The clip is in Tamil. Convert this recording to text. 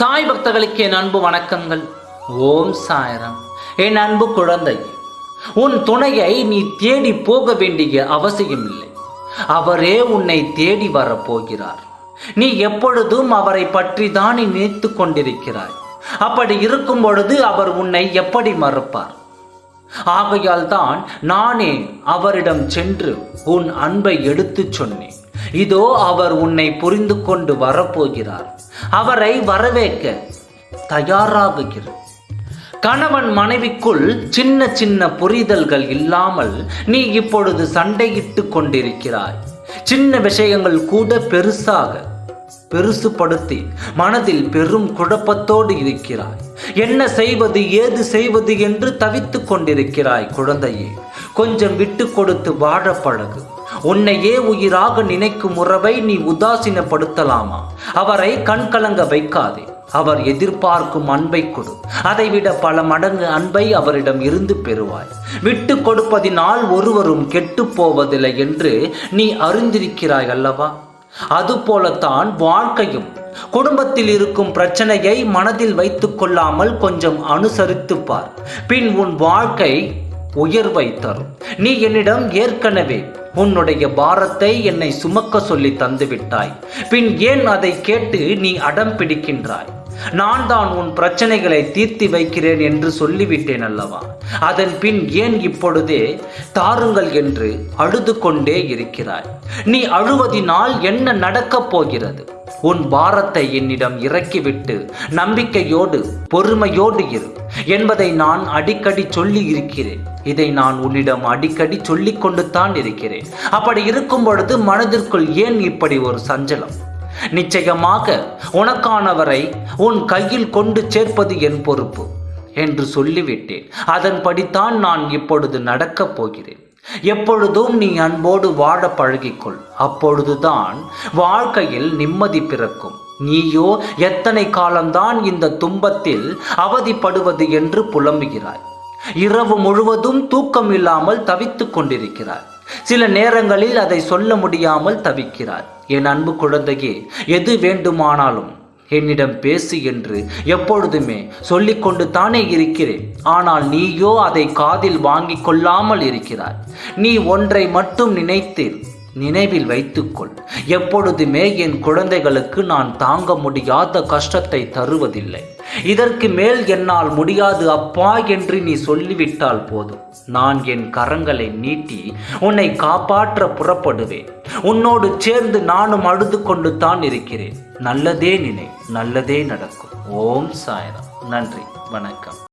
சாய் பக்தர்களுக்கு என் அன்பு வணக்கங்கள். ஓம் சாயரம். என் அன்பு குழந்தை உன் துணையை நீ தேடி போக வேண்டிய அவசியம் இல்லை அவரே உன்னை தேடி வரப்போகிறார். நீ எப்பொழுதும் அவரை பற்றி தான் நீ நினைத்து கொண்டிருக்கிறாய். அப்படி இருக்கும் பொழுது அவர் உன்னை எப்படி மறுப்பார்? ஆகையால் தான் நானே அவரிடம் சென்று உன் அன்பை எடுத்துச் சொன்னேன். இதோ அவர் உன்னை புரிந்து கொண்டு வரப்போகிறார். அவரை வரவேற்க தயாராகுகிறது கணவன் மனைவிக்குள் சின்ன சின்ன புரிதல்கள் இல்லாமல் நீ இப்பொழுது சண்டையிட்டு கொண்டிருக்கிறாய். சின்ன விஷயங்கள் கூட பெருசாக பெருசுபடுத்தி மனதில் பெரும் குழப்பத்தோடு இருக்கிறாய். என்ன செய்வது ஏது செய்வது என்று தவித்துக் கொண்டிருக்கிறாய் குழந்தையே. கொஞ்சம் விட்டு கொடுத்து வாழ பழகு. உன்னையே உயிராக நினைக்கும் உறவை நீ உதாசீனப்படுத்தலாமா? அவரை கண்கலங்க வைக்காதே. அவர் எதிர்பார்க்கும் அன்பை கொடு. அதைவிட பல மடங்கு அன்பை அவரிடம் இருந்து பெறுவாய். விட்டு கொடுப்பதினால் ஒருவரும் கெட்டு போவதில்லை என்று நீ அறிந்திருக்கிறாய் அல்லவா? அதுபோலத்தான் வாழ்க்கையும். குடும்பத்தில் இருக்கும் பிரச்சனையை மனதில் வைத்துக் கொள்ளாமல் கொஞ்சம் அனுசரித்துப்பார் பின் உன் வாழ்க்கை உயர்வை தரும். நீ என்னிடம் ஏற்கனவே உன்னுடைய பாரத்தை என்னை சுமக்க சொல்லி தந்துவிட்டாய். பின் ஏன் அதை கேட்டு நீ அடம் பிடிக்கின்றாய்? நான் தான் உன் பிரச்சனைகளை தீர்த்தி வைக்கிறேன் என்று சொல்லிவிட்டேன் அல்லவா? அதன் பின் ஏன் இப்பொழுதே தாருங்கள் என்று அழுது கொண்டே இருக்கிறாய்? நீ அழுவதினால் என்ன நடக்கப் போகிறது? உன் பாரத்தை என்னிடம் இறக்கிவிட்டு நம்பிக்கையோடு பொறுமையோடு இரு. என்பதை நான் அடிக்கடி சொல்லி இருக்கிறேன் இதை நான் உன்னிடம் அடிக்கடி சொல்லிக் கொண்டு தான் இருக்கிறேன். அப்படி இருக்கும் பொழுது மனதிற்குள் ஏன் இப்படி ஒரு சஞ்சலம்? நிச்சயமாக உனக்கானவரை உன் கையில் கொண்டு சேர்ப்பது என் பொறுப்பு என்று சொல்லிவிட்டேன். அதன்படித்தான் நான் இப்பொழுது நடக்கப் போகிறேன். எப்பொழுதும் நீ அன்போடு வாழ பழகிக்கொள். அப்பொழுதுதான் வாழ்க்கையில் நிம்மதி பிறக்கும். நீயோ எத்தனை காலம்தான் இந்த துன்பத்தில் அவதிப்படுவது என்று புலம்புகிறாய். இரவு முழுவதும் தூக்கம் இல்லாமல் தவித்துக் கொண்டிருக்கிறார். சில நேரங்களில் அதை சொல்ல முடியாமல் தவிக்கிறார். என் அன்பு குழந்தையே எது வேண்டுமானாலும் என்னிடம் பேசு என்று எப்பொழுதுமே சொல்லிக்கொண்டு தானே இருக்கிறேன். ஆனால் நீயோ அதை காதில் வாங்கி கொள்ளாமல் இருக்கிறாய் நீ ஒன்றை மட்டும் நினைத்து நினைவில் வைத்துக்கொள். எப்பொழுதுமே என் குழந்தைகளுக்கு நான் தாங்க முடியாத கஷ்டத்தை தருவதில்லை. இதற்கு மேல் என்னால் முடியாது அப்பா என்று நீ சொல்லிவிட்டால் போதும். நான் என் கரங்களை நீட்டி உன்னை காப்பாற்ற புறப்படுவேன். உன்னோடு சேர்ந்து நானும் அழுது கொண்டு தான் இருக்கிறேன். நல்லதே நினை நல்லதே நடக்கும். ஓம் சாய்ராம். நன்றி வணக்கம்.